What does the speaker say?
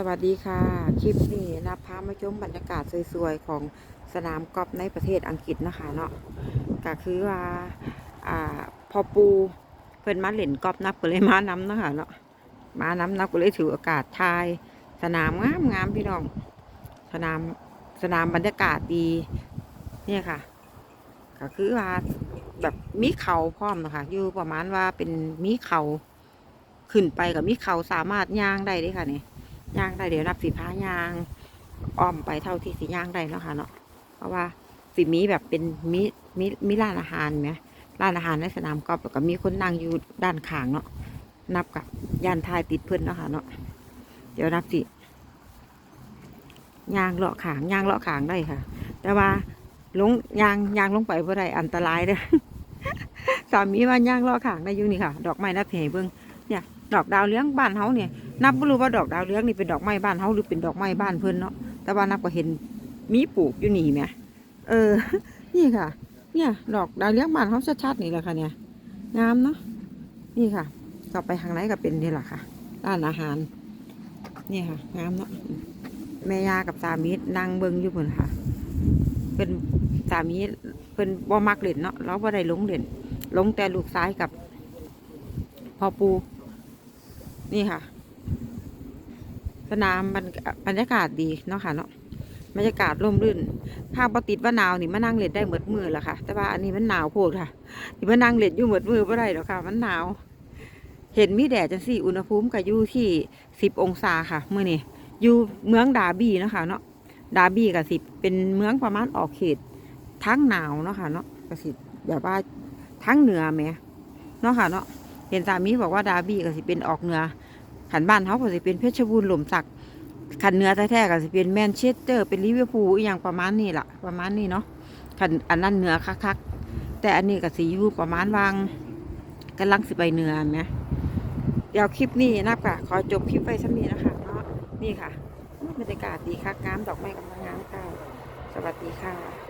สวัสดีค่ะ คลิปนี้นะพามาชมบรรยากาศสวยๆ ของสนามกอล์ฟในประเทศอังกฤษนะคะเนาะก็คือว่าอ่าพอปูเพิ่นมาเล่นกอล์ฟนับก็เลยมาน้ำนะคะเนาะมาน้ำนับก็เลยถือโอกาสทาย สนามงามงามๆพี่น้อง สนามสนามบรรยากาศดีเนี่ยค่ะ ก็คือว่าแบบมีเขาพร้อมนะคะอยู่ประมาณว่าเป็นมีเขาขึ้นไปกับมีเขาสามารถย่างได้ด้วยค่ะเนี่ย ย่างได้เดี๋ยวนับสีผ้ายางอ้อมไปเท่าที่สีย่างได้เนาะค่ะเนาะเพราะว่าสีมีแบบเป็นมีมีมีร้านอาหารไหมร้านอาหารในสนามกอล์ฟแล้วก็มีคนนั่งอยู่ด้านข้างเนาะนับกับย่านทายติดเพื่อนเนาะค่ะเนาะเดี๋ยวนับสิยางเลาะขางยางเลาะขางได้ค่ะ แต่ว่าลงยางยางลงไปบ่อได้อันตรายเด้อสามีว่ายางเลาะขางได้อยู่นี่ค่ะ ดอกไม้นับเหเบิ่ง เนี่ย ดอกดาวเรืองบ้านเฮาเนี่ย นับไม่รู้ว่าดอกดาวเรืองนี่เป็นดอกไม้บ้านเฮาหรือเป็นดอกไม้บ้านเพิ่นเนาะ แต่ว่านับก็เห็นมีปลูกอยู่นี่แหมเออ นี่ค่ะ เนี่ย ดอกดาวเรืองบ้านเฮาชัดๆนี่แหละค่ะเนี่ย งามเนาะ นี่ค่ะ ต่อไปทางไหนก็เป็นนี่แหละค่ะ ร้านอาหาร นี่ค่ะ งามเนาะ แม่ยากับสามีนั่งเบิ่งอยู่เพิ่นค่ะเป็นสามีเพิ่นบ่มักเล่นเนาะ เราบ่ได้ลงเล่นลงแต่ลูกซ้ายกับพ่อปู นี่ค่ะ สนามบรรบรยากาศดีเนาะค่ะเนาะบรรยากาศร่มรื่นถ้าปติดว่าหนาวนี่มานั่งเล่นได้เหมือดมือละค่ะ แต่ว่าอันนี้มันหนาวโพดค่ะที่มานั่งเล่นอยู่เหมือดมือไม่ได้หรอกค่ะ มันหนาว เห็นมีแดดจังสี่อุณหภูมิก็อยู่ที่สิบองศาค่ะเมื่อนี่อยู่เมืองดาบี้เนาะค่ะเนาะดาบี้กับสิเป็นเมืองประมาณออกเขตทั้งหนาวเนาะค่ะเนาะกสิแบบว่าทั้งเหนือแหมเนาะค่ะเนาะ เห็นสามีบอกว่าดาบี้ก็สิเป็นออกเหนือขันบ้านเขาก็สิเป็นเพชรบูรณ์หล่มสักขันเนื้อแท้ๆก็สิเป็นแมนเชสเตอร์เป็นลิเวอร์พูลอย่างประมาณนี้ล่ะ ประมาณนี้เนาะขันอันนั้นเนื้อคักๆแต่อันนี้ก็สิอยู่ประมาณวางกำลังสิไปเนื้อไหมเดี๋ยวคลิปนี้นับค่ะขอจบคลิปไปสักนี้นะคะเนาะนี่ค่ะบรรยากาศดีคักงามดอกไม้กำลังงามค่ะสวัสดีค่ะ